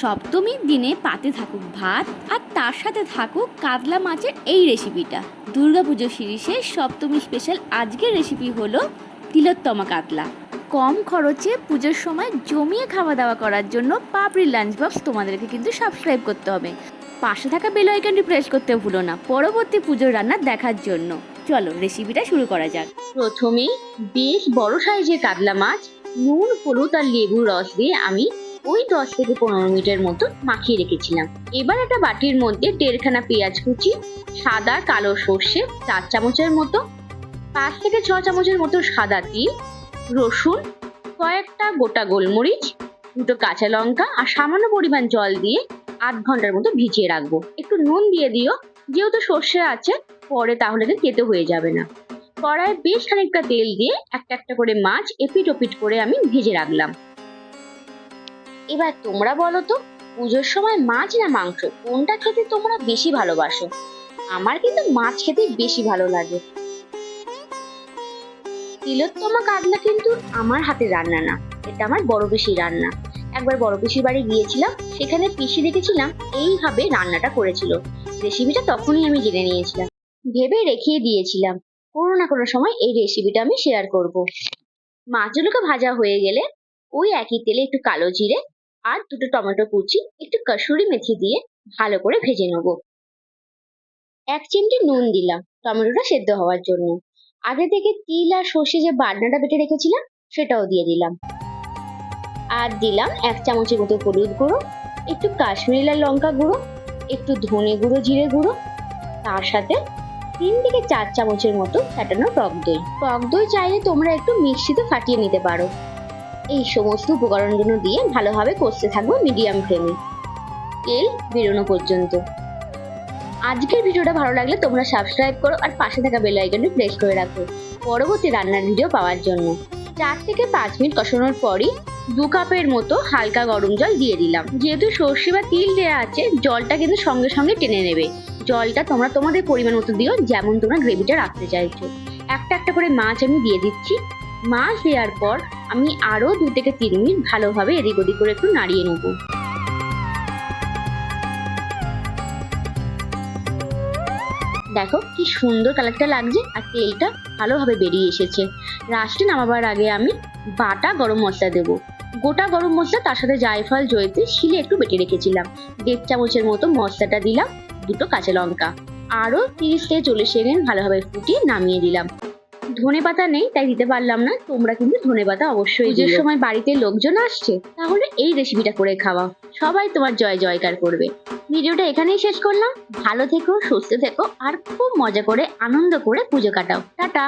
সপ্তমীর দিনে পাতে থাকুক ভাত আর তার সাথে থাকুক কাতলা মাছের এই রেসিপিটা দুর্গাপুজো সিরিজে সপ্তমী স্পেশাল আজকের রেসিপি হলো তিলোত্তমা কাতলা। কম খরচে পুজোর সময় জমিয়ে খাওয়া দাওয়া করার জন্য পাপড়ি লাঞ্চ বক্স তোমাদেরকে কিন্তু সাবস্ক্রাইব করতে হবে। পাশে থাকা বেল আইকনটি প্রেস করতে ভুলো না, পরবর্তী পুজোর রান্না দেখার জন্য। চলো রেসিপিটা শুরু করা যাক। প্রথমেই বেশ বড় সাইজের কাতলা মাছ, নুন, হলুদ আর লেবুর রস দিয়ে আমি ওই দশ থেকে পনেরো মিনিটের মতো মাখিয়ে রেখেছিলাম। এবার একটা বাটির মধ্যে দেড়খানা পেঁয়াজ কুচি, সাদা কালো সর্ষে, চার চামচের মতো, পাঁচ থেকে ছ চামচের মতো সাদা তিল, রসুন, কয়েকটা গোটা গোলমরিচ, দুটো কাঁচা লঙ্কা আর সামান্য পরিমাণ জল দিয়ে আধ ঘণ্টার মতো ভিজিয়ে রাখব। একটু নুন দিয়ে দিও, যেহেতু সর্ষে আছে, পরে তাহলে তেতো হয়ে যাবে না। কড়াইয়ে বেশ খানিকটা তেল দিয়ে একটা একটা করে মাছ এপিট ওপিট করে আমি ভেজে রাখলাম। এবার তোমরা বলো তো, পুজোর সময় মাছ না মাংস? কোনটা খেতে তোমরা বেশি ভালোবাসো? আমার কিন্তু মাছ খেতে বেশি ভালো লাগে। তিলোত্তমা কাতলা কিন্তু আমার হাতে রান্না না। এটা আমার বড় বেশি রান্না। একবার বড় পিসির বাড়ি গিয়েছিলাম, সেখানে পিসি দেখেছিলাম, এইভাবে রান্নাটা করেছিল। রেসিপিটা তখনই আমি জেনে নিয়েছিলাম। ভেবে রেখে দিয়েছিলাম। কোনো না কোনো সময় এই রেসিপিটা আমি শেয়ার করব। মাছগুলোকে ভাজা হয়ে গেলে ওই একই তেলে একটু কালো জিরে আর দুটো টমেটো কুচি, একটু কসুরি মেথি দিয়ে ভালো করে ভেজে নেব। এক চিমটি নুন দিলাম টমেটোটা সেদ্ধ হওয়ার জন্য। আগে থেকে তিল আর সর্ষে যে বাটনাটা বেটে রেখেছিলাম, সেটাও দিয়ে দিলাম। আর দিলাম এক চামচের মতো হলুদ গুঁড়ো, একটু কাশ্মীরি লাল লঙ্কা গুঁড়ো, একটু ধনে গুঁড়ো, জিরে গুঁড়ো, তার সাথে তিন থেকে চার চামচের মতো ফ্যাটানো টক দই। টক দই চাইলে তোমরা একটু মিক্সিতে ফাটিয়ে নিতে পারো। এই সমস্ত উপকরণগুলো দিয়ে ভালোভাবে কষতে থাকব মিডিয়াম ফ্লেমে তেল বেরোনো পর্যন্ত। আজকের ভিডিওটা ভালো লাগলে তোমরা সাবস্ক্রাইব করো আর পাশে থাকা বেল আইকনটি প্রেস করে রাখো পরবর্তী রান্নার ভিডিও পাওয়ার জন্য। চার থেকে পাঁচ মিনিট কষানোর পরই দু কাপের মতো হালকা গরম জল দিয়ে দিলাম। যেহেতু সর্ষে বা তিল দেওয়া আছে, জলটা কিন্তু সঙ্গে সঙ্গে টেনে নেবে। জলটা তোমরা তোমাদের পরিমাণ মতো দিও, যেমন তোমরা গ্রেভিটা রাখতে চাইছো। একটা একটা করে মাছ আমি দিয়ে দিচ্ছি। মাছ দেওয়ার পর আমি আরও দু থেকে তিন মিনিট ভালোভাবে এদিক ওদিক করে একটু নাড়িয়ে নেব। দেখো কি সুন্দর কালারটা লাগছে আর তেলটা ভালোভাবে বেরিয়ে এসেছে। লাস্টে নামাবার আগে আমি বাটা গরম মশলা দেবো। গোটা গরম মশলা তার সাথে জায়ফল জয়তে শিলে একটু বেটে রেখেছিলাম। দেড় চামচের মতো মশলাটা দিলাম, দুটো কাঁচা লঙ্কা। আরও তিরিশ থেকে চল্লিশ সেকেন্ড ভালোভাবে ফুটিয়ে নামিয়ে দিলাম। ধনে পাতা নেই তাই দিতে পারলাম না। তোমরা কিন্তু ধনে পাতা অবশ্যই পুজোর সময় বাড়িতে লোকজন আসছে তাহলে এই রেসিপিটা করে খাওয়া। সবাই তোমার জয় জয়কার করবে। ভিডিওটা এখানেই শেষ করলাম। ভালো থেকো সুস্থ থেকো আর খুব মজা করে আনন্দ করে পুজো কাটাও। টাটা!